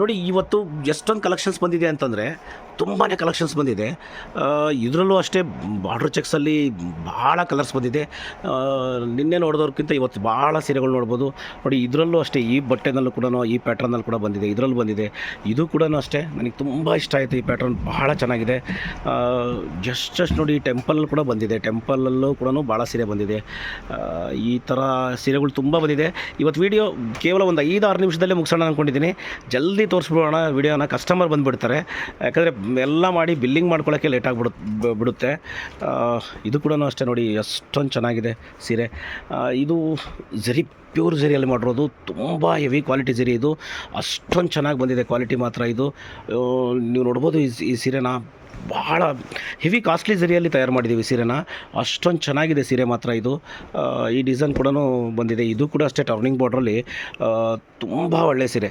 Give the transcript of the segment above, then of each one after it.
ನೋಡಿ, ಇವತ್ತು ಎಷ್ಟೊಂದು ಕಲೆಕ್ಷನ್ಸ್ ಬಂದಿದೆ ಅಂತಂದರೆ ತುಂಬಾ ಕಲೆಕ್ಷನ್ಸ್ ಬಂದಿದೆ. ಇದರಲ್ಲೂ ಅಷ್ಟೇ ಬಾರ್ಡ್ರ್ ಚೆಕ್ಸಲ್ಲಿ ಭಾಳ ಕಲರ್ಸ್ ಬಂದಿದೆ. ನಿನ್ನೆ ನೋಡಿದವ್ರಕ್ಕಿಂತ ಇವತ್ತು ಭಾಳ ಸೀರೆಗಳು ನೋಡ್ಬೋದು. ನೋಡಿ, ಇದರಲ್ಲೂ ಅಷ್ಟೇ ಈ ಬಟ್ಟೆನಲ್ಲೂ ಕೂಡ ಈ ಪ್ಯಾಟ್ರನ್ನಲ್ಲಿ ಕೂಡ ಬಂದಿದೆ. ಇದರಲ್ಲೂ ಬಂದಿದೆ. ಇದು ಕೂಡ ಅಷ್ಟೇ ನನಗೆ ತುಂಬ ಇಷ್ಟ ಆಯಿತು ಈ ಪ್ಯಾಟ್ರನ್ ಭಾಳ ಚೆನ್ನಾಗಿದೆ. ಜಸ್ಟ್ ಜಸ್ಟ್ ನೋಡಿ ಟೆಂಪಲ್ ಕೂಡ ಬಂದಿದೆ. ಟೆಂಪಲಲ್ಲೂ ಕೂಡ ಭಾಳ ಸೀರೆ ಬಂದಿದೆ. ಈ ಥರ ಸೀರೆಗಳು ತುಂಬ ಬಂದಿದೆ. ಇವತ್ತು ವಿಡಿಯೋ ಕೇವಲ ಒಂದು ಐದು ಆರು ನಿಮಿಷದಲ್ಲೇ ಮುಗಿಸೋಣ ಅಂದ್ಕೊಂಡಿದ್ದೀನಿ ಜಲ್ದಿ ತೋರಿಸ್ಬಿಡೋಣ, ವಿಡಿಯೋನ ಕಸ್ಟಮರ್ ಬಂದುಬಿಡ್ತಾರೆ. ಯಾಕಂದರೆ ಎಲ್ಲ ಮಾಡಿ ಬಿಲ್ಲಿಂಗ್ ಮಾಡ್ಕೊಳ್ಳೋಕ್ಕೆ ಲೇಟ್ ಆಗಿಬಿಡು ಬಿಡುತ್ತೆ. ಇದು ಕೂಡ ಅಷ್ಟೇ ನೋಡಿ, ಎಷ್ಟೊಂದು ಚೆನ್ನಾಗಿದೆ ಸೀರೆ. ಇದು ಜರಿ ಪ್ಯೂರ್ ಜರಿಯಲ್ಲಿ ಮಾಡಿರೋದು, ತುಂಬ ಹೆವಿ ಕ್ವಾಲಿಟಿ ಜರಿ ಇದು. ಅಷ್ಟೊಂದು ಚೆನ್ನಾಗಿ ಬಂದಿದೆ ಕ್ವಾಲಿಟಿ ಮಾತ್ರ ಇದು. ನೀವು ನೋಡ್ಬೋದು ಈ ಈ ಸೀರೆನ ಭಾಳ ಹೆವಿ ಕಾಸ್ಟ್ಲಿ ಜರಿಯಲ್ಲಿ ತಯಾರು ಮಾಡಿದ್ದೀವಿ ಸೀರೆನ. ಅಷ್ಟೊಂದು ಚೆನ್ನಾಗಿದೆ ಸೀರೆ ಮಾತ್ರ ಇದು. ಈ ಡಿಸೈನ್ ಕೂಡ ಬಂದಿದೆ. ಇದು ಕೂಡ ಅಷ್ಟೇ ಟರ್ನಿಂಗ್ ಬಾರ್ಡ್ರಲ್ಲಿ ತುಂಬ ಒಳ್ಳೆ ಸೀರೆ.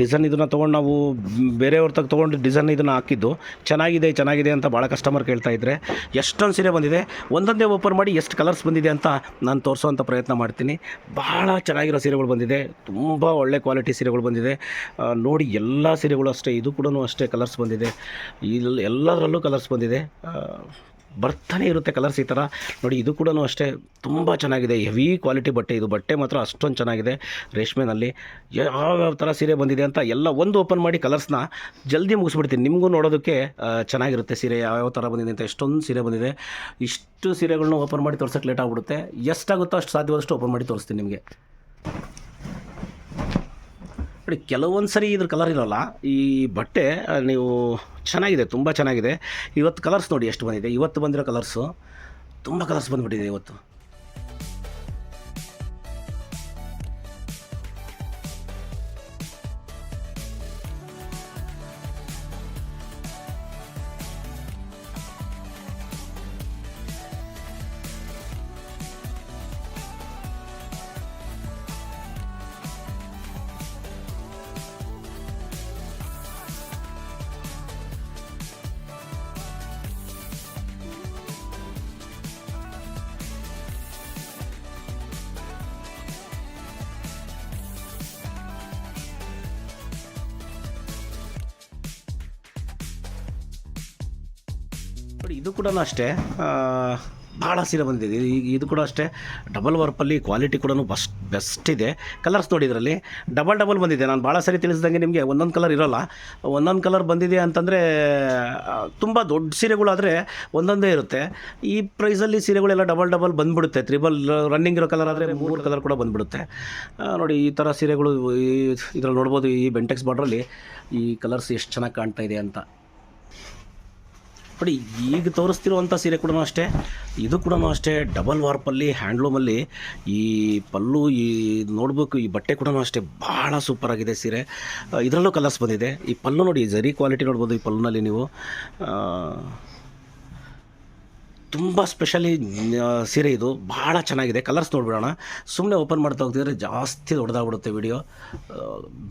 ಡಿಸೈನ್ ಇದನ್ನು ತೊಗೊಂಡು ನಾವು ಬೇರೆಯವ್ರ ತಗ ತೊಗೊಂಡು ಡಿಸೈನ್ ಇದನ್ನು ಹಾಕಿದ್ದು, ಚೆನ್ನಾಗಿದೆ ಚೆನ್ನಾಗಿದೆ ಅಂತ ಭಾಳ ಕಸ್ಟಮರ್ ಕೇಳ್ತಾ ಇದ್ದರೆ ಎಷ್ಟೊಂದು ಸೀರೆ ಬಂದಿದೆ. ಒಂದೊಂದೇ ಓಪನ್ ಮಾಡಿ ಎಷ್ಟು ಕಲರ್ಸ್ ಬಂದಿದೆ ಅಂತ ನಾನು ತೋರಿಸೋವಂಥ ಪ್ರಯತ್ನ ಮಾಡ್ತೀನಿ. ಭಾಳ ಚೆನ್ನಾಗಿರೋ ಸೀರೆಗಳು ಬಂದಿದೆ. ತುಂಬ ಒಳ್ಳೆ ಕ್ವಾಲಿಟಿ ಸೀರೆಗಳು ಬಂದಿದೆ. ನೋಡಿ ಎಲ್ಲ ಸೀರೆಗಳು ಅಷ್ಟೇ, ಇದು ಕೂಡ ಅಷ್ಟೇ ಕಲರ್ಸ್ ಬಂದಿದೆ. ಇಲ್ಲಿ ಎಲ್ಲದರಲ್ಲೂ ಕಲರ್ಸ್ ಬಂದಿದೆ. ಬರ್ತಾನೆ ಇರುತ್ತೆ ಕಲರ್ಸ್ ಈ ಥರ. ನೋಡಿ, ಇದು ಕೂಡ ಅಷ್ಟೇ ತುಂಬ ಚೆನ್ನಾಗಿದೆ. ಹೆವಿ ಕ್ವಾಲಿಟಿ ಬಟ್ಟೆ ಇದು. ಬಟ್ಟೆ ಮಾತ್ರ ಅಷ್ಟೊಂದು ಚೆನ್ನಾಗಿದೆ. ರೇಷ್ಮೆನಲ್ಲಿ ಯಾವ್ಯಾವ ಥರ ಸೀರೆ ಬಂದಿದೆ ಅಂತ ಎಲ್ಲ ಒಂದು ಓಪನ್ ಮಾಡಿ ಕಲರ್ಸ್ನ ಜಲ್ದಿ ಮುಗಿಸ್ಬಿಡ್ತೀನಿ. ನಿಮಗೂ ನೋಡೋದಕ್ಕೆ ಚೆನ್ನಾಗಿರುತ್ತೆ ಸೀರೆ. ಯಾವ್ಯಾವ ಥರ ಬಂದಿದೆ ಅಂತ ಎಷ್ಟೊಂದು ಸೀರೆ ಬಂದಿದೆ. ಇಷ್ಟು ಸೀರೆಗಳನ್ನ ಓಪನ್ ಮಾಡಿ ತೋರ್ಸೋಕ್ಕೆ ಲೇಟ್ ಆಗಿಬಿಡುತ್ತೆ. ಎಷ್ಟಾಗುತ್ತೋ ಅಷ್ಟು ಸಾಧ್ಯವಾದಷ್ಟು ಓಪನ್ ಮಾಡಿ ತೋರಿಸ್ತೀನಿ ನಿಮಗೆ. ನೋಡಿ ಕೆಲವೊಂದು ಸರಿ ಇದ್ರ ಕಲರ್ ಇರೋಲ್ಲ. ಈ ಬಟ್ಟೆ ನೀವು ಚೆನ್ನಾಗಿದೆ, ತುಂಬ ಚೆನ್ನಾಗಿದೆ. ಇವತ್ತು ಕಲರ್ಸ್ ನೋಡಿ, ಎಷ್ಟು ಬಂದಿದೆ? ಇವತ್ತು ಬಂದಿರೋ ಕಲರ್ಸು ತುಂಬ ಕಲರ್ಸ್ ಬಂದುಬಿಟ್ಟಿದೆ ಇವತ್ತು. ಇದು ಕೂಡ ಅಷ್ಟೇ. ಭಾಳ ಸೀರೆ ಬಂದಿದೆ. ಈಗ ಇದು ಕೂಡ ಅಷ್ಟೇ. ಡಬಲ್ ವರ್ಪಲ್ಲಿ ಕ್ವಾಲಿಟಿ ಕೂಡ ಬಸ್ಟ್ ಬೆಸ್ಟ್ ಇದೆ. ಕಲರ್ಸ್ ನೋಡಿ ಇದರಲ್ಲಿ. ಡಬಲ್ ಡಬಲ್ ಬಂದಿದೆ. ನಾನು ಭಾಳ ಸರಿ ತಿಳಿಸ್ದಂಗೆ ನಿಮಗೆ ಒಂದೊಂದು ಕಲರ್ ಇರೋಲ್ಲ. ಒಂದೊಂದು ಕಲರ್ ಬಂದಿದೆ ಅಂತಂದರೆ ತುಂಬ ದೊಡ್ಡ ಸೀರೆಗಳಾದರೆ ಒಂದೊಂದೇ ಇರುತ್ತೆ. ಈ ಪ್ರೈಸಲ್ಲಿ ಸೀರೆಗಳೆಲ್ಲ ಡಬಲ್ ಡಬಲ್ ಬಂದ್ಬಿಡುತ್ತೆ. ತ್ರಿಬಲ್ ರನ್ನಿಂಗ್ ಇರೋ ಕಲರ್ ಆದರೆ ಮೂರು ಕಲರ್ ಕೂಡ ಬಂದ್ಬಿಡುತ್ತೆ. ನೋಡಿ, ಈ ಥರ ಸೀರೆಗಳು ಈ, ಇದರಲ್ಲಿ ನೋಡ್ಬೋದು ಈ ಬೆಂಟೆಕ್ಸ್ ಬಾರ್ಡ್ರಲ್ಲಿ ಈ ಕಲರ್ಸ್ ಎಷ್ಟು ಚೆನ್ನಾಗಿ ಕಾಣ್ತಾ ಇದೆ ಅಂತ. ನೋಡಿ, ಈಗ ತೋರಿಸ್ತಿರುವಂಥ ಸೀರೆ ಕೂಡ ಅಷ್ಟೇ. ಇದು ಕೂಡ ಅಷ್ಟೇ ಡಬಲ್ ವಾರ್ಪಲ್ಲಿ ಹ್ಯಾಂಡ್ಲೂಮಲ್ಲಿ ಈ ಪಲ್ಲು, ಈ ನೋಡಬೇಕು, ಈ ಬಟ್ಟೆ ಕೂಡ ಅಷ್ಟೇ. ಭಾಳ ಸೂಪರಾಗಿದೆ ಸೀರೆ. ಇದರಲ್ಲೂ ಕಲರ್ಸ್ ಬಂದಿದೆ. ಈ ಪಲ್ಲು ನೋಡಿ, ಜರಿ ಕ್ವಾಲಿಟಿ ನೋಡ್ಬೋದು ಈ ಪಲ್ಲುನಲ್ಲಿ ನೀವು. ತುಂಬ ಸ್ಪೆಷಲಿ ಸೀರೆ ಇದು. ಭಾಳ ಚೆನ್ನಾಗಿದೆ. ಕಲರ್ಸ್ ನೋಡ್ಬಿಡೋಣ. ಸುಮ್ಮನೆ ಓಪನ್ ಮಾಡ್ತಾ ಹೋಗ್ತಿದ್ರೆ ಜಾಸ್ತಿ ದೊಡ್ಡದಾಗ್ಬಿಡುತ್ತೆ ವಿಡಿಯೋ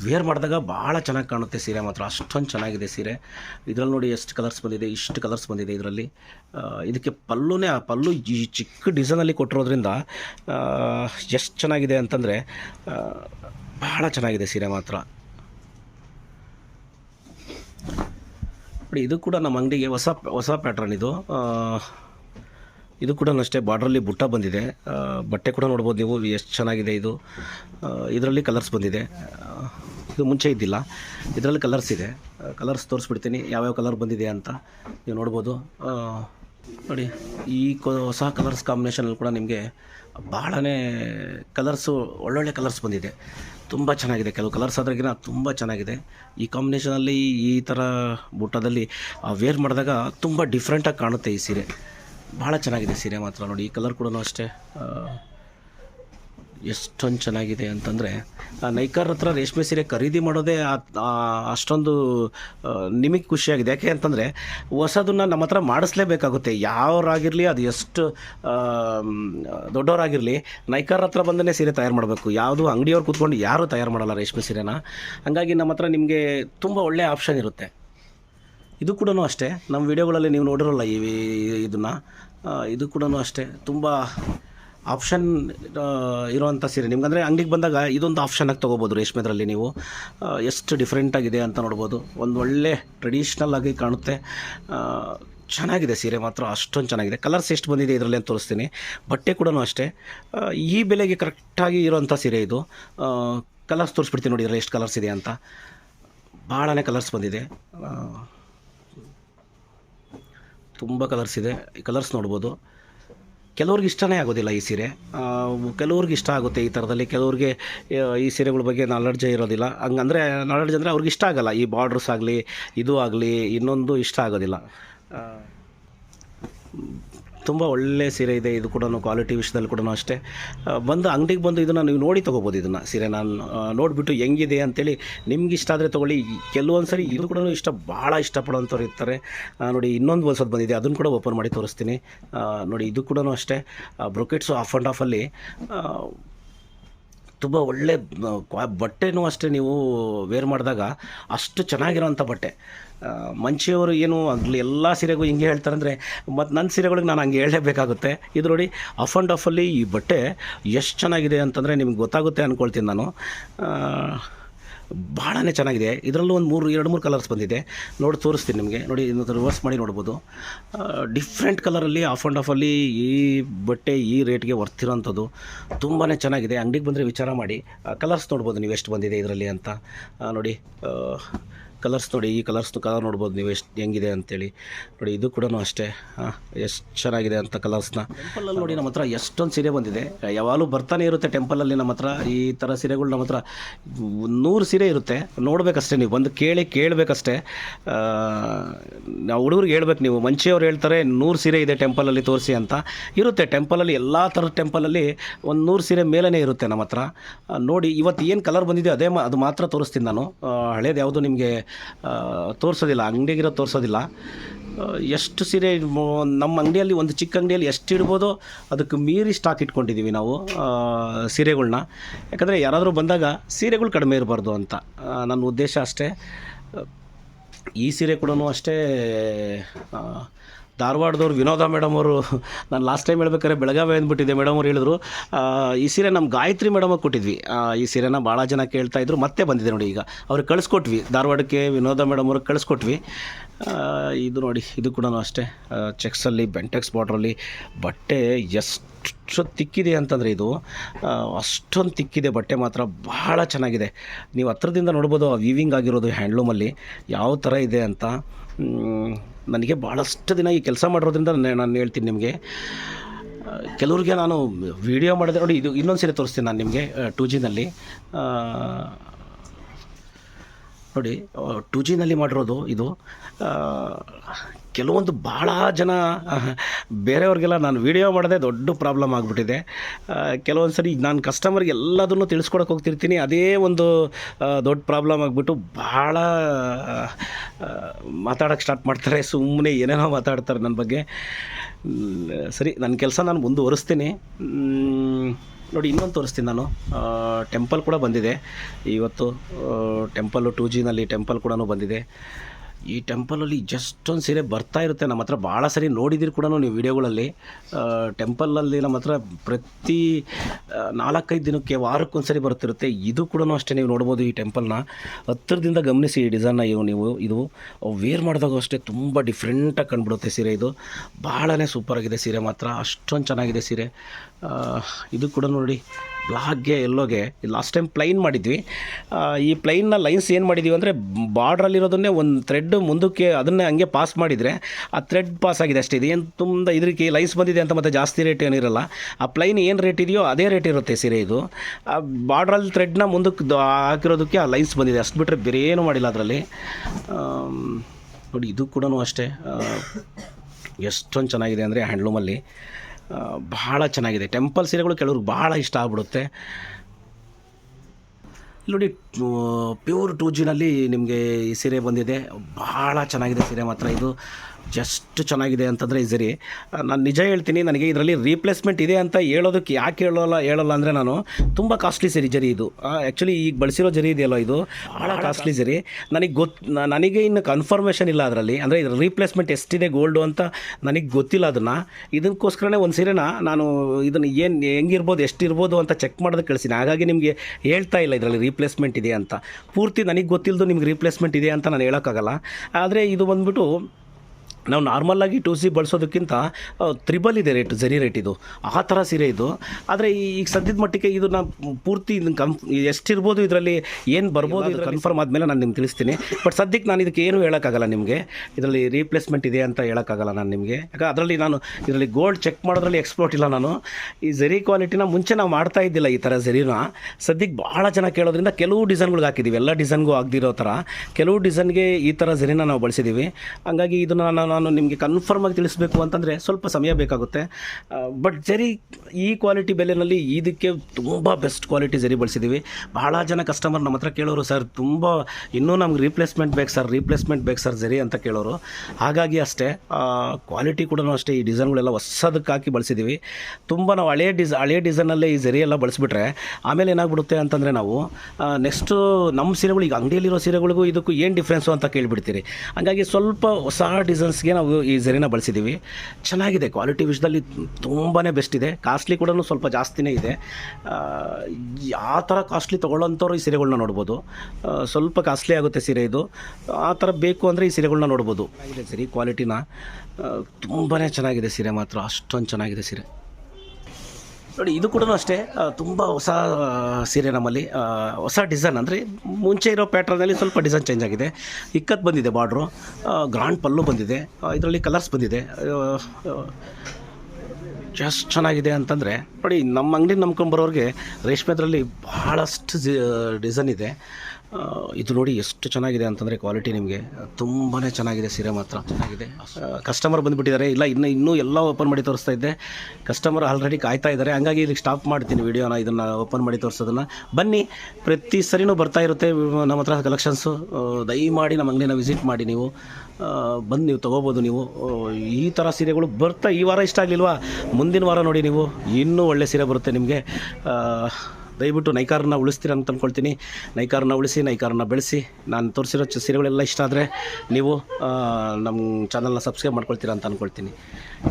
ವೇರ್ ಮಾಡಿದಾಗ ಭಾಳ ಚೆನ್ನಾಗಿ ಕಾಣುತ್ತೆ ಸೀರೆ ಮಾತ್ರ. ಅಷ್ಟೊಂದು ಚೆನ್ನಾಗಿದೆ ಸೀರೆ. ಇದರಲ್ಲಿ ನೋಡಿ ಎಷ್ಟು ಕಲರ್ಸ್ ಬಂದಿದೆ, ಇಷ್ಟು ಕಲರ್ಸ್ ಬಂದಿದೆ ಇದರಲ್ಲಿ. ಇದಕ್ಕೆ ಪಲ್ಲುನೇ, ಆ ಪಲ್ಲು ಈ ಚಿಕ್ಕ ಡಿಸೈನಲ್ಲಿ ಕೊಟ್ಟಿರೋದ್ರಿಂದ ಎಷ್ಟು ಚೆನ್ನಾಗಿದೆ ಅಂತಂದರೆ ಭಾಳ ಚೆನ್ನಾಗಿದೆ ಸೀರೆ ಮಾತ್ರ. ಇದು ಕೂಡ ನಮ್ಮ ಅಂಗಡಿಗೆ ಹೊಸ ಹೊಸ ಪ್ಯಾಟ್ರನ್ ಇದು. ಇದು ಕೂಡ ಅಷ್ಟೇ ಬಾರ್ಡ್ರಲ್ಲಿ ಬುಟ್ಟ ಬಂದಿದೆ. ಬಟ್ಟೆ ಕೂಡ ನೋಡ್ಬೋದು ನೀವು. ಎಷ್ಟು ಚೆನ್ನಾಗಿದೆ ಇದು. ಇದರಲ್ಲಿ ಕಲರ್ಸ್ ಬಂದಿದೆ. ಇದು ಮುಂಚೆ ಇದ್ದಿಲ್ಲ. ಇದರಲ್ಲಿ ಕಲರ್ಸ್ ಇದೆ. ಕಲರ್ಸ್ ತೋರಿಸ್ಬಿಡ್ತೀನಿ. ಯಾವ್ಯಾವ ಕಲರ್ ಬಂದಿದೆ ಅಂತ ನೀವು ನೋಡ್ಬೋದು. ನೋಡಿ, ಈ ಹೊಸ ಕಲರ್ಸ್ ಕಾಂಬಿನೇಷನಲ್ಲಿ ಕೂಡ ನಿಮಗೆ ಭಾಳನೇ ಕಲರ್ಸು, ಒಳ್ಳೊಳ್ಳೆ ಕಲರ್ಸ್ ಬಂದಿದೆ. ತುಂಬ ಚೆನ್ನಾಗಿದೆ. ಕೆಲವು ಕಲರ್ಸ್ ಆದ್ರಗಿನ ತುಂಬ ಚೆನ್ನಾಗಿದೆ. ಈ ಕಾಂಬಿನೇಷನಲ್ಲಿ ಈ ಥರ ಬುಟ್ಟದಲ್ಲಿ ವೇರ್ ಮಾಡಿದಾಗ ತುಂಬ ಡಿಫ್ರೆಂಟಾಗಿ ಕಾಣುತ್ತೆ ಈ ಸೀರೆ. ಭಾಳ ಚೆನ್ನಾಗಿದೆ ಸೀರೆ ಮಾತ್ರ ನೋಡಿ, ಈ ಕಲರ್ ಕೂಡ ಅಷ್ಟೇ. ಎಷ್ಟೊಂದು ಚೆನ್ನಾಗಿದೆ ಅಂತಂದರೆ ನೈಕರ್ ಹತ್ರ ರೇಷ್ಮೆ ಸೀರೆ ಖರೀದಿ ಮಾಡೋದೇ ಅಷ್ಟೊಂದು ನಿಮಗೆ ಖುಷಿಯಾಗಿದೆ. ಯಾಕೆ ಅಂತಂದರೆ, ಹೊಸದನ್ನು ನಮ್ಮ ಹತ್ರ ಮಾಡಿಸ್ಲೇಬೇಕಾಗುತ್ತೆ. ಯಾವ್ರಾಗಿರಲಿ, ಅದು ಎಷ್ಟು ದೊಡ್ಡವರಾಗಿರಲಿ, ನೈಕರ್ ಹತ್ರ ಬಂದನೇ ಸೀರೆ ತಯಾರು ಮಾಡಬೇಕು. ಯಾವುದು ಅಂಗಡಿಯವ್ರು ಕೂತ್ಕೊಂಡು ಯಾರೂ ತಯಾರು ಮಾಡಲ್ಲ ರೇಷ್ಮೆ ಸೀರೆನ. ಹಾಗಾಗಿ ನಮ್ಮ ಹತ್ರ ನಿಮಗೆ ತುಂಬ ಒಳ್ಳೆಯ ಆಪ್ಷನ್ ಇರುತ್ತೆ. ಇದು ಕೂಡ ಅಷ್ಟೇ. ನಮ್ಮ ವಿಡಿಯೋಗಳಲ್ಲಿ ನೀವು ನೋಡಿರಲ್ಲ ಈ ಇದನ್ನು. ಇದು ಕೂಡ ಅಷ್ಟೇ. ತುಂಬ ಆಪ್ಷನ್ ಇರುವಂಥ ಸೀರೆ. ನಿಮ್ಗೆ ಅಂದರೆ ಅಂಗಡಿಗೆ ಬಂದಾಗ ಇದೊಂದು ಆಪ್ಷನಾಗಿ ತೊಗೋಬೋದು ರೇಷ್ಮೆದ್ರಲ್ಲಿ ನೀವು. ಎಷ್ಟು ಡಿಫ್ರೆಂಟಾಗಿದೆ ಅಂತ ನೋಡ್ಬೋದು. ಒಂದು ಒಳ್ಳೆ ಟ್ರೆಡಿಷ್ನಲ್ ಆಗಿ ಕಾಣುತ್ತೆ. ಚೆನ್ನಾಗಿದೆ ಸೀರೆ ಮಾತ್ರ. ಅಷ್ಟೊಂದು ಚೆನ್ನಾಗಿದೆ. ಕಲರ್ಸ್ ಎಷ್ಟು ಬಂದಿದೆ ಇದರಲ್ಲಿ ಅಂತ ತೋರಿಸ್ತೀನಿ. ಬಟ್ಟೆ ಕೂಡ ಅಷ್ಟೇ. ಈ ಬೆಲೆಗೆ ಕರೆಕ್ಟಾಗಿ ಇರೋವಂಥ ಸೀರೆ ಇದು. ಕಲರ್ಸ್ ತೋರಿಸ್ಬಿಡ್ತೀನಿ ನೋಡಿ ಇದರಲ್ಲಿ ಎಷ್ಟು ಕಲರ್ಸ್ ಇದೆ ಅಂತ. ಭಾಳನೇ ಕಲರ್ಸ್ ಬಂದಿದೆ. ತುಂಬ ಕಲರ್ಸ್ ಇದೆ. ಕಲರ್ಸ್ ನೋಡ್ಬೋದು. ಕೆಲವ್ರಿಗೆ ಇಷ್ಟನೇ ಆಗೋದಿಲ್ಲ ಈ ಸೀರೆ. ಕೆಲವ್ರಿಗೆ ಇಷ್ಟ ಆಗುತ್ತೆ ಈ ಥರದಲ್ಲಿ ಕೆಲವ್ರಿಗೆ ಈ ಸೀರೆಗಳ ಬಗ್ಗೆ ನಾಲೆಡ್ಜೇ ಇರೋದಿಲ್ಲ. ಹಂಗಂದರೆ ನಾಲೆಡ್ಜ್ ಅಂದರೆ ಅವ್ರಿಗೆ ಇಷ್ಟ ಆಗಲ್ಲ. ಈ ಬಾರ್ಡ್ರಸ್ ಆಗಲಿ, ಇದು ಆಗಲಿ, ಇನ್ನೊಂದು ಇಷ್ಟ ಆಗೋದಿಲ್ಲ. ತುಂಬ ಒಳ್ಳೆ ಸೀರೆ ಇದೆ. ಇದು ಕೂಡ ಕ್ವಾಲಿಟಿ ವಿಷಯದಲ್ಲಿ ಕೂಡ ಅಷ್ಟೇ. ಬಂದು ಅಂಗಡಿಗೆ ಬಂದು ಇದನ್ನು ನೀವು ನೋಡಿ ತೊಗೋಬೋದು ಇದನ್ನು ಸೀರೆ. ನಾನು ನೋಡಿಬಿಟ್ಟು ಹೆಂಗಿದೆ ಅಂತೇಳಿ ನಿಮ್ಗೆ ಇಷ್ಟ ಆದರೆ ತೊಗೊಳ್ಳಿ. ಕೆಲವೊಂದು ಸರಿ ಇದು ಕೂಡ ಇಷ್ಟ ಭಾಳ ಇಷ್ಟಪಡೋಂಥವ್ರು ಇರ್ತಾರೆ. ನೋಡಿ ಇನ್ನೊಂದು ಹೊಸದು ಬಂದಿದೆ. ಅದನ್ನು ಕೂಡ ಓಪನ್ ಮಾಡಿ ತೋರಿಸ್ತೀನಿ. ನೋಡಿ ಇದು ಕೂಡ ಅಷ್ಟೇ. ಬ್ರೊಕೆಟ್ಸು ಆಫ್ ಆ್ಯಂಡ್ ಆಫಲ್ಲಿ ತುಂಬ ಒಳ್ಳೆ ಬಟ್ಟೆನೂ ಅಷ್ಟೇ ನೀವು ವೇರ್ ಮಾಡಿದಾಗ ಅಷ್ಟು ಚೆನ್ನಾಗಿರೋಂಥ ಬಟ್ಟೆ. ಮಂಚಿಯವರು ಏನು ಆಗಲಿ ಎಲ್ಲ ಸೀರೆಗೂ ಹಿಂಗೆ ಹೇಳ್ತಾರೆ ಅಂದರೆ ಮತ್ತು ನನ್ನ ಸೀರೆಗಳಿಗೆ ನಾನು ಹಂಗೆ ಹೇಳಲೇಬೇಕಾಗುತ್ತೆ. ಇದು ನೋಡಿ ಆಫ್ ಆ್ಯಂಡ್ ಆಫಲ್ಲಿ ಈ ಬಟ್ಟೆ ಎಷ್ಟು ಚೆನ್ನಾಗಿದೆ ಅಂತಂದರೆ ನಿಮ್ಗೆ ಗೊತ್ತಾಗುತ್ತೆ ಅಂದ್ಕೊಳ್ತೀನಿ ನಾನು. ಭಾಳನೇ ಚೆನ್ನಾಗಿದೆ. ಇದರಲ್ಲೂ ಒಂದು ಮೂರು, ಎರಡು, ಮೂರು ಕಲರ್ಸ್ ಬಂದಿದೆ. ನೋಡಿ, ತೋರಿಸ್ತೀನಿ ನಿಮಗೆ. ನೋಡಿ ಇದನ್ನು ರಿವರ್ಸ್ ಮಾಡಿ ನೋಡ್ಬೋದು. ಡಿಫ್ರೆಂಟ್ ಕಲರಲ್ಲಿ ಆಫ್ ಆ್ಯಂಡ್ ಆಫಲ್ಲಿ ಈ ಬಟ್ಟೆ ಈ ರೇಟ್ಗೆ ವರ್ತಿರೋಂಥದ್ದು ತುಂಬಾ ಚೆನ್ನಾಗಿದೆ. ಅಂಗಡಿಗೆ ಬಂದರೆ ವಿಚಾರ ಮಾಡಿ. ಕಲರ್ಸ್ ನೋಡ್ಬೋದು ನೀವು ಎಷ್ಟು ಬಂದಿದೆ ಇದರಲ್ಲಿ ಅಂತ. ನೋಡಿ ಕಲರ್ಸ್ ನೋಡಿ, ಈ ಕಲರ್ಸ್ ಕಲರ್ ನೋಡ್ಬೋದು ನೀವು ಎಷ್ಟು ಹೆಂಗಿದೆ ಅಂತೇಳಿ. ನೋಡಿ, ಇದು ಕೂಡ ಅಷ್ಟೇ. ಎಷ್ಟು ಚೆನ್ನಾಗಿದೆ ಅಂತ ಕಲರ್ಸ್ನ ಟೆಂಪಲಲ್ಲಿ ನೋಡಿ ನಮ್ಮ ಹತ್ರ ಎಷ್ಟೊಂದು ಸೀರೆ ಬಂದಿದೆ. ಯಾವಾಗಲೂ ಬರ್ತಾನೆ ಇರುತ್ತೆ ಟೆಂಪಲಲ್ಲಿ ನಮ್ಮ ಹತ್ರ. ಈ ಥರ ಸೀರೆಗಳು ನಮ್ಮ ಹತ್ರ ನೂರು ಸೀರೆ ಇರುತ್ತೆ. ನೋಡಬೇಕಷ್ಟೇ ನೀವು, ಬಂದು ಕೇಳಿ ಕೇಳಬೇಕಷ್ಟೇ. ನಾವು ಹುಡುಗರಿಗೆ ಹೇಳ್ಬೇಕು ನೀವು, ಮಂಚಿಯವ್ರು ಹೇಳ್ತಾರೆ, ನೂರು ಸೀರೆ ಇದೆ ಟೆಂಪಲಲ್ಲಿ ತೋರಿಸಿ ಅಂತ. ಇರುತ್ತೆ ಟೆಂಪಲಲ್ಲಿ ಎಲ್ಲ ಥರದ ಟೆಂಪಲಲ್ಲಿ ಒಂದು ನೂರು ಸೀರೆ ಮೇಲೇ ಇರುತ್ತೆ ನಮ್ಮ ಹತ್ರ. ನೋಡಿ, ಇವತ್ತು ಏನು ಕಲರ್ ಬಂದಿದೆ, ಅದೇ ಅದು ಮಾತ್ರ ತೋರಿಸ್ತೀನಿ ನಾನು. ಹಳೇದು ಯಾವುದು ನಿಮಗೆ ತೋರಿಸೋದಿಲ್ಲ, ಅಂಗಡಿಗಿರೋ ತೋರಿಸೋದಿಲ್ಲ. ಎಷ್ಟು ಸೀರೆ ನಮ್ಮ ಅಂಗಡಿಯಲ್ಲಿ ಒಂದು ಚಿಕ್ಕ ಅಂಗಡಿಯಲ್ಲಿ ಎಷ್ಟು ಇಡ್ಬೋದೋ ಅದಕ್ಕೆ ಮೀರಿ ಸ್ಟಾಕ್ ಇಟ್ಕೊಂಡಿದ್ದೀವಿ ನಾವು ಸೀರೆಗಳನ್ನ ಸೀರೆಗಳ್ನ. ಯಾಕಂದರೆ ಯಾರಾದರೂ ಬಂದಾಗ ಸೀರೆಗಳು ಕಡಿಮೆ ಇರಬಾರ್ದು ಅಂತ ನನ್ನ ಉದ್ದೇಶ ಅಷ್ಟೇ. ಈ ಸೀರೆ ಕೂಡ ಅಷ್ಟೇ ಧಾರವಾಡದವ್ರು ವಿನೋದ ಮೇಡಮ್ ಅವರು, ನಾನು ಲಾಸ್ಟ್ ಟೈಮ್ ಹೇಳ್ಬೇಕಾದ್ರೆ ಬೆಳಗಾವಿ ಅಂದ್ಬಿಟ್ಟಿದ್ದೆ. ಮೇಡಮ್ ಅವ್ರು ಹೇಳಿದ್ರು ಈ ಸೀರೆ ನಮ್ಮ ಗಾಯತ್ರಿ ಮೇಡಮ್ ಕೊಟ್ಟಿದ್ವಿ. ಈ ಸೀರೆನ ಭಾಳ ಜನ ಕೇಳ್ತಾ ಇದ್ರು, ಮತ್ತೆ ಬಂದಿದೆ ನೋಡಿ ಈಗ. ಅವ್ರಿಗೆ ಕಳಿಸ್ಕೊಟ್ವಿ. ಧಾರವಾಡಕ್ಕೆ ವಿನೋದ ಮೇಡಮ್ ಅವ್ರಿಗೆ ಕಳಿಸ್ಕೊಟ್ವಿ. ಇದು ನೋಡಿ, ಇದು ಕೂಡ ಅಷ್ಟೇ. ಚೆಕ್ಸಲ್ಲಿ ಬೆಂಟೆಕ್ಸ್ ಬಾರ್ಡ್ರಲ್ಲಿ ಬಟ್ಟೆ ಎಷ್ಟು ತಿಕ್ಕಿದೆ ಅಂತಂದರೆ ಇದು ಅಷ್ಟೊಂದು ತಿಕ್ಕಿದೆ. ಬಟ್ಟೆ ಮಾತ್ರ ಬಹಳ ಚೆನ್ನಾಗಿದೆ. ನೀವು ಹತ್ರದಿಂದ ನೋಡ್ಬೋದು, ಆ ವೀವಿಂಗ್ ಆಗಿರೋದು ಹ್ಯಾಂಡ್ಲೂಮಲ್ಲಿ ಯಾವ ಥರ ಇದೆ ಅಂತ. ನನಗೆ ಭಾಳಷ್ಟು ದಿನ ಈ ಕೆಲಸ ಮಾಡಿರೋದ್ರಿಂದ ನಾನು ಹೇಳ್ತೀನಿ ನಿಮಗೆ. ಕೆಲವ್ರಿಗೆ ನಾನು ವಿಡಿಯೋ ಮಾಡಿದೆ ನೋಡಿ, ಇದು ಇನ್ನೊಂದು ಸರಿ ತೋರಿಸ್ತೀನಿ ನಾನು ನಿಮಗೆ ಟೂ ಜಿನಲ್ಲಿ ನೋಡಿ ಟು ಜಿನಲ್ಲಿ ಮಾಡಿರೋದು ಇದು. ಕೆಲವೊಂದು ಭಾಳ ಜನ ಬೇರೆಯವ್ರಿಗೆಲ್ಲ ನಾನು ವಿಡಿಯೋ ಮಾಡೋದೇ ದೊಡ್ಡ ಪ್ರಾಬ್ಲಮ್ ಆಗಿಬಿಟ್ಟಿದೆ. ಕೆಲವೊಂದು ಸರಿ ನಾನು ಕಸ್ಟಮರ್ಗೆ ಎಲ್ಲದನ್ನು ತಿಳಿಸ್ಕೊಡಕ್ಕೆ ಹೋಗ್ತಿರ್ತೀನಿ. ಅದೇ ಒಂದು ದೊಡ್ಡ ಪ್ರಾಬ್ಲಮ್ ಆಗಿಬಿಟ್ಟು ಭಾಳ ಮಾತಾಡೋಕ್ಕೆ ಸ್ಟಾರ್ಟ್ ಮಾಡ್ತಾರೆ. ಸುಮ್ಮನೆ ಏನೇನೋ ಮಾತಾಡ್ತಾರೆ ನನ್ನ ಬಗ್ಗೆ. ಸರಿ ನನ್ನ ಕೆಲಸ ನಾನು ಮುಂದುವರಿಸ್ತೀನಿ. ನೋಡಿ ಇನ್ನೊಂದು ತೋರಿಸ್ತೀನಿ ನಾನು. ಟೆಂಪಲ್ ಕೂಡ ಬಂದಿದೆ. ಇವತ್ತು ಟೆಂಪಲ್ಲು ಟೂ ಜಿನಲ್ಲಿ ಟೆಂಪಲ್ ಕೂಡ ಬಂದಿದೆ. ಈ ಟೆಂಪಲಲ್ಲಿ ಜಸ್ಟೊಂದು ಸೀರೆ ಬರ್ತಾ ಇರುತ್ತೆ. ನಮ್ಮ ಹತ್ರ ಭಾಳ ಸರಿ ನೋಡಿದಿರಿ ಕೂಡ ನೀವು ವಿಡಿಯೋಗಳಲ್ಲಿ. ಟೆಂಪಲಲ್ಲಿ ನಮ್ಮ ಹತ್ರ ಪ್ರತಿ ನಾಲ್ಕೈದು ದಿನಕ್ಕೆ ವಾರಕ್ಕೊಂದು ಸರಿ ಬರ್ತಿರುತ್ತೆ ಇದು ಕೂಡ ಅಷ್ಟೇ ನೀವು ನೋಡ್ಬೋದು ಈ ಟೆಂಪಲ್ನ. ಹತ್ತಿರದಿಂದ ಗಮನಿಸಿ ಈ ಡಿಸೈನ್ನ ಇವು ನೀವು, ಇದು ವೇರ್ ಮಾಡಿದಾಗ ಅಷ್ಟೇ ತುಂಬ ಡಿಫ್ರೆಂಟಾಗಿ ಕಂಡುಬಿಡುತ್ತೆ ಸೀರೆ ಇದು. ಭಾಳನೇ ಸೂಪರಾಗಿದೆ ಸೀರೆ ಮಾತ್ರ. ಅಷ್ಟೊಂದು ಚೆನ್ನಾಗಿದೆ ಸೀರೆ. ಇದು ಕೂಡ ನೋಡಿ. ಬ್ಲಾಕ್ಗೆ ಎಲ್ಲೋಗೆ. ಲಾಸ್ಟ್ ಟೈಮ್ ಪ್ಲೈನ್ ಮಾಡಿದ್ವಿ. ಈ ಪ್ಲೈನ್ನ ಲೈನ್ಸ್ ಏನು ಮಾಡಿದ್ವಿ ಅಂದರೆ ಬಾರ್ಡ್ರಲ್ಲಿರೋದನ್ನೇ ಒಂದು ಥ್ರೆಡ್ ಮುಂದಕ್ಕೆ ಅದನ್ನೇ ಹಂಗೆ ಪಾಸ್ ಮಾಡಿದರೆ ಆ ಥ್ರೆಡ್ ಪಾಸ್ ಆಗಿದೆ ಅಷ್ಟೇ. ಇದು ಏನು ತುಂಬ ಇದಕ್ಕೆ ಲೈನ್ಸ್ ಬಂದಿದೆ ಅಂತ ಮತ್ತೆ ಜಾಸ್ತಿ ರೇಟ್ ಏನಿರಲ್ಲ ಆ ಪ್ಲೈನ್ ಏನು ರೇಟ್ ಇದೆಯೋ ಅದೇ ರೇಟ್ ಇರುತ್ತೆ ಸೀರೆ ಇದು. ಆ ಬಾರ್ಡ್ರಲ್ಲಿ ಥ್ರೆಡ್ನ ಮುಂದಕ್ಕೆ ಹಾಕಿರೋದಕ್ಕೆ ಆ ಲೈನ್ಸ್ ಬಂದಿದೆ. ಅಷ್ಟು ಬಿಟ್ಟರೆ ಬೇರೆ ಏನೂ ಮಾಡಿಲ್ಲ ಅದರಲ್ಲಿ. ನೋಡಿ ಇದು ಕೂಡ ಅಷ್ಟೇ. ಎಷ್ಟೊಂದು ಚೆನ್ನಾಗಿದೆ ಅಂದರೆ ಹ್ಯಾಂಡ್ಲೂಮಲ್ಲಿ ಭಾಳ ಚೆನ್ನಾಗಿದೆ. ಟೆಂಪಲ್ ಸೀರೆಗಳು ಕೆಲವ್ರಿಗೆ ಭಾಳ ಇಷ್ಟ ಆಗ್ಬಿಡುತ್ತೆ. ನೋಡಿ ಪ್ಯೂರ್ ಟೂ ಜಿನಲ್ಲಿ ನಿಮಗೆ ಈ ಸೀರೆ ಬಂದಿದೆ. ಭಾಳ ಚೆನ್ನಾಗಿದೆ ಸೀರೆ ಮಾತ್ರ ಇದು. ಎಷ್ಟು ಚೆನ್ನಾಗಿದೆ ಅಂತಂದರೆ ಈ ಸರಿ ನಾನು ನಿಜ ಹೇಳ್ತೀನಿ ನನಗೆ ಇದರಲ್ಲಿ ರೀಪ್ಲೇಸ್ಮೆಂಟ್ ಇದೆ ಅಂತ ಹೇಳೋದಕ್ಕೆ ಯಾಕೆ ಹೇಳೋಲ್ಲ ಹೇಳೋಲ್ಲ ಅಂದರೆ ನಾನು ತುಂಬ ಕಾಸ್ಟ್ಲಿ ಸರಿ ಜರಿ ಇದು. ಆ್ಯಕ್ಚುಲಿ ಈಗ ಬಳಸಿರೋ ಜರಿ ಇದೆಯಲ್ಲ ಇದು? ಭಾಳ ಕಾಸ್ಟ್ಲಿ ಜರಿ. ನನಗೆ ಗೊತ್ತು ನನಗೆ ಇನ್ನು ಕನ್ಫರ್ಮೇಷನ್ ಇಲ್ಲ ಅದರಲ್ಲಿ. ಅಂದರೆ ಇದ್ರ ರೀಪ್ಲೇಸ್ಮೆಂಟ್ ಎಷ್ಟಿದೆ ಗೋಲ್ಡು ಅಂತ ನನಗೆ ಗೊತ್ತಿಲ್ಲ ಅದನ್ನು. ಇದಕ್ಕೋಸ್ಕರನೇ ಒಂದು ಸೀರೆನ ನಾನು ಇದನ್ನು ಏನು ಹೆಂಗಿರ್ಬೋದು ಎಷ್ಟಿರ್ಬೋದು ಅಂತ ಚೆಕ್ ಮಾಡೋದಕ್ಕೆ ಕಳಿಸಿನಿ. ಹಾಗಾಗಿ ನಿಮಗೆ ಹೇಳ್ತಾ ಇಲ್ಲ ಇದರಲ್ಲಿ ರೀಪ್ಲೇಸ್ಮೆಂಟ್ ಇದೆ ಅಂತ. ಪೂರ್ತಿ ನನಗೆ ಗೊತ್ತಿಲ್ಲದು ನಿಮ್ಗೆ ರೀಪ್ಲೇಸ್ಮೆಂಟ್ ಇದೆ ಅಂತ ನಾನು ಹೇಳೋಕ್ಕಾಗಲ್ಲ. ಆದರೆ ಇದು ಬಂದ್ಬಿಟ್ಟು ನಾವು ನಾರ್ಮಲ್ಲಾಗಿ ಟು ಸಿ ಬಳಸೋದಕ್ಕಿಂತ ತ್ರಿಬಲ್ ಇದೆ ರೇಟ್ ಜರಿ ರೇಟ್ ಇದು. ಆ ಥರ ಸೀರೆ ಇದು. ಆದರೆ ಈಗ ಸದ್ಯದ ಮಟ್ಟಿಗೆ ಇದು ನಾನು ಪೂರ್ತಿ ಕಂಫ್ ಎಷ್ಟಿರ್ಬೋದು ಇದರಲ್ಲಿ ಏನು ಬರ್ಬೋದು ಇದು ಕನ್ಫರ್ಮ್ ಆದಮೇಲೆ ನಾನು ನಿಮ್ಗೆ ತಿಳಿಸ್ತೀನಿ. ಬಟ್ ಸದ್ಯಕ್ಕೆ ನಾನು ಇದಕ್ಕೆ ಏನು ಹೇಳೋಕ್ಕಾಗಲ್ಲ ನಿಮಗೆ. ಇದರಲ್ಲಿ ರೀಪ್ಲೇಸ್ಮೆಂಟ್ ಇದೆ ಅಂತ ಹೇಳೋಕ್ಕಾಗಲ್ಲ ನಾನು ನಿಮಗೆ. ಯಾಕೆ ಅದರಲ್ಲಿ ನಾನು ಇದರಲ್ಲಿ ಗೋಲ್ಡ್ ಚೆಕ್ ಮಾಡೋದ್ರಲ್ಲಿ ಎಕ್ಸ್ಪೋರ್ಟ್ ಇಲ್ಲ ನಾನು. ಈ ಜರಿ ಕ್ವಾಲಿಟಿನ ಮುಂಚೆ ನಾವು ಮಾಡ್ತಾ ಇದ್ದಿಲ್ಲ ಈ ಥರ ಜರಿನ ಸದ್ಯಕ್ಕೆ ಭಾಳ ಜನ ಕೇಳೋದ್ರಿಂದ ಕೆಲವು ಡಿಸೈನ್ಗಳಿಗೆ ಹಾಕಿದ್ದೀವಿ ಎಲ್ಲ ಡಿಸೈನ್ಗೂ ಆಗದಿರೋ ಥರ ಕೆಲವು ಡಿಸೈನ್ಗೆ ಈ ಥರ ಜರಿನ ನಾವು ಬಳಸಿದ್ದೀವಿ ಹಂಗಾಗಿ ಇದನ್ನು ನಾನು ನಾನು ನಿಮಗೆ ಕನ್ಫರ್ಮ್ ಆಗಿ ತಿಳಿಸಬೇಕು ಅಂತಂದರೆ ಸ್ವಲ್ಪ ಸಮಯ ಬೇಕಾಗುತ್ತೆ. ಬಟ್ ಜರಿ ಈ ಕ್ವಾಲಿಟಿ ಬೆಲೆನಲ್ಲಿ ಇದಕ್ಕೆ ತುಂಬ ಬೆಸ್ಟ್ ಕ್ವಾಲಿಟಿ ಜರಿ ಬಳಸಿದ್ದೀವಿ ಬಹಳ ಜನ ಕಸ್ಟಮರ್ ನಮ್ಮ ಹತ್ರ ಕೇಳೋರು, ಸರ್, ತುಂಬ ಇನ್ನೂ ನಮ್ಗೆ ರೀಪ್ಲೇಸ್ಮೆಂಟ್ ಬೇಕು, ಸರ್ ರೀಪ್ಲೇಸ್ಮೆಂಟ್ ಬೇಕು, ಸರ್ ಜರಿ ಅಂತ ಕೇಳೋರು. ಹಾಗಾಗಿ ಅಷ್ಟೇ ಕ್ವಾಲಿಟಿ ಕೂಡ ಅಷ್ಟೇ, ಈ ಡಿಸೈನ್ಗಳೆಲ್ಲ ಹೊಸದಕ್ಕೆ ಹಾಕಿ ಬಳಸಿದ್ದೀವಿ ತುಂಬ ನಾವು ಹಳೆಯ ಡಿಸ್ ಹಳೆಯ ಡಿಸೈನಲ್ಲೇ ಈ ಜರಿ ಎಲ್ಲ ಬಳಸಿಬಿಟ್ರೆ, ಆಮೇಲೆ ಏನಾಗ್ಬಿಡುತ್ತೆ ಅಂತಂದರೆ ನಾವು ನೆಕ್ಸ್ಟು ನಮ್ಮ ಸೀರೆಗಳು, ಈಗ ಅಂಗಡಿಯಲ್ಲಿರೋ ಸೀರೆಗಳಿಗೂ ಇದಕ್ಕೂ ಏನು ಡಿಫ್ರೆನ್ಸು ಅಂತ ಕೇಳಿಬಿಡ್ತೀರಿ. ಹಂಗಾಗಿ ಸ್ವಲ್ಪ ಹೊಸ ಡಿಸೈನ್ಸ್ಗೆ ನಾವು ಈ ಝರಿನ ಬಳಸಿದ್ದೀವಿ ಚೆನ್ನಾಗಿದೆ ಕ್ವಾಲಿಟಿ ವಿಷಯದಲ್ಲಿ ತುಂಬಾ ಬೆಸ್ಟ್ ಇದೆ. ಕಾಸ್ಟ್ಲಿ ಕೂಡ ಸ್ವಲ್ಪ ಜಾಸ್ತಿನೇ ಇದೆ. ಆ, ಥರ ಕಾಸ್ಟ್ಲಿ ತೊಗೊಳ್ಳೋಂಥವ್ರು ಈ ಸೀರೆಗಳನ್ನ ನೋಡ್ಬೋದು. ಸ್ವಲ್ಪ ಕಾಸ್ಟ್ಲಿ ಆಗುತ್ತೆ ಸೀರೆ ಇದು. ಆ ಥರ ಬೇಕು ಅಂದರೆ ಈ ಸೀರೆಗಳನ್ನ ನೋಡ್ಬೋದು. ಚೆನ್ನಾಗಿದೆ ಸೀರೆ ಕ್ವಾಲಿಟಿನ ತುಂಬಾ ಚೆನ್ನಾಗಿದೆ ಸೀರೆ ಮಾತ್ರ ಅಷ್ಟೊಂದು ಚೆನ್ನಾಗಿದೆ ಸೀರೆ. ನೋಡಿ, ಇದು ಕೂಡ ಅಷ್ಟೇ. ತುಂಬ ಹೊಸ ಸೀರೆ ನಮ್ಮಲ್ಲಿ. ಹೊಸ ಡಿಸೈನ್ ಅಂದರೆ ಮುಂಚೆ ಇರೋ ಪ್ಯಾಟ್ರನಲ್ಲಿ ಸ್ವಲ್ಪ ಡಿಸೈನ್ ಚೇಂಜ್ ಆಗಿದೆ. ಇಕ್ಕತ್ತು ಬಂದಿದೆ ಬಾರ್ಡ್ರು ಗ್ರಾಂಡ್ ಪಲ್ಲು ಬಂದಿದೆ. ಇದರಲ್ಲಿ ಕಲರ್ಸ್ ಬಂದಿದೆ. ಎಷ್ಟು ಚೆನ್ನಾಗಿದೆ ಅಂತಂದರೆ, ನೋಡಿ, ನಮ್ಮ ಅಂಗಡಿ ನಂಬ್ಕೊಂಬರೋರಿಗೆ ರೇಷ್ಮೆದ್ರಲ್ಲಿ ಭಾಳಷ್ಟು ಡಿಸೈನ್ ಇದೆ. ಇದು ನೋಡಿ ಎಷ್ಟು ಚೆನ್ನಾಗಿದೆ ಅಂತಂದರೆ ಕ್ವಾಲಿಟಿ ನಿಮಗೆ. ತುಂಬಾ ಚೆನ್ನಾಗಿದೆ ಸೀರೆ ಮಾತ್ರ. ಚೆನ್ನಾಗಿದೆ. ಕಸ್ಟಮರ್ ಬಂದುಬಿಟ್ಟಿದ್ದಾರೆ. ಇಲ್ಲ ಇನ್ನು ಇನ್ನೂ ಎಲ್ಲ ಓಪನ್ ಮಾಡಿ ತೋರಿಸ್ತಾ ಇದ್ದೆ. ಕಸ್ಟಮರ್ ಆಲ್ರೆಡಿ ಕಾಯ್ತಾ ಇದ್ದಾರೆ. ಹಂಗಾಗಿ ಇಲ್ಲಿ ಸ್ಟಾಪ್ ಮಾಡ್ತೀನಿ ವಿಡಿಯೋನ ಇದನ್ನು ಓಪನ್ ಮಾಡಿ ತೋರಿಸೋದನ್ನು. ಬನ್ನಿ ಪ್ರತಿ ಸರಿನೂ ಬರ್ತಾ ಇರುತ್ತೆ ನಮ್ಮ ಹತ್ರ ಕಲೆಕ್ಷನ್ಸು ದಯಮಾಡಿ ನಮ್ಮ ಅಂಗಡಿನ ವಿಸಿಟ್ ಮಾಡಿ ನೀವು. ಬಂದು ನೀವು ತೊಗೋಬೋದು ನೀವು. ಈ ಥರ ಸೀರೆಗಳು ಬರ್ತಾ ಈ ವಾರ ಇಷ್ಟ ಆಗಲಿಲ್ವಾ? ಮುಂದಿನ ವಾರ ನೋಡಿ ನೀವು. ಇನ್ನೂ ಒಳ್ಳೆ ಸೀರೆ ಬರುತ್ತೆ ನಿಮಗೆ. ದಯವಿಟ್ಟು ನೈಕಾರನ್ನ ಉಳಿಸ್ತೀರ ಅಂತ ಅಂದ್ಕೊಳ್ತೀನಿ ನೈಕಾರನ್ನ ಉಳಿಸಿ, ನೈಕಾರನ್ನ ಬೆಳೆಸಿ. ನಾನು ತೋರಿಸಿರೋ ಸೀರೆಗಳೆಲ್ಲ ಇಷ್ಟ ಆದರೆ ನೀವು ನಮ್ಮ ಚಾನಲ್ನ ಸಬ್ಸ್ಕ್ರೈಬ್ ಮಾಡ್ಕೊಳ್ತೀರಾ ಅಂತ ಅಂದ್ಕೊಳ್ತೀನಿ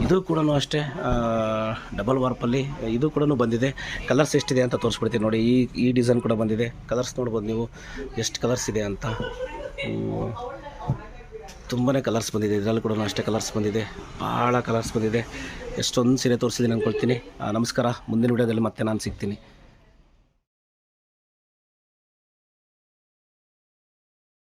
ಇದು ಕೂಡ ಅಷ್ಟೇ ಡಬಲ್ ವಾರ್ಪಲ್ಲಿ ಇದು ಕೂಡ ಬಂದಿದೆ. ಕಲರ್ಸ್ ಎಷ್ಟಿದೆ ಅಂತ ತೋರಿಸ್ಬಿಡ್ತೀನಿ ನೋಡಿ. ಈ ಈ ಡಿಸೈನ್ ಕೂಡ ಬಂದಿದೆ. ಕಲರ್ಸ್ ನೋಡ್ಬೋದು ನೀವು, ಎಷ್ಟು ಕಲರ್ಸ್ ಇದೆ ಅಂತ. ತುಂಬಾ ಕಲರ್ಸ್ ಬಂದಿದೆ. ಇದರಲ್ಲಿ ಕೂಡ ಅಷ್ಟೇ ಕಲರ್ಸ್ ಬಂದಿದೆ. ಭಾಳ ಕಲರ್ಸ್ ಬಂದಿದೆ. ಎಷ್ಟೊಂದು ಸೀರೆ ತೋರಿಸಿದ್ದೀನಿ ಅಂದ್ಕೊಳ್ತೀನಿ ನಮಸ್ಕಾರ. ಮುಂದಿನ ವಿಡಿಯೋದಲ್ಲಿ ಮತ್ತೆ ನಾನು ಸಿಗ್ತೀನಿ.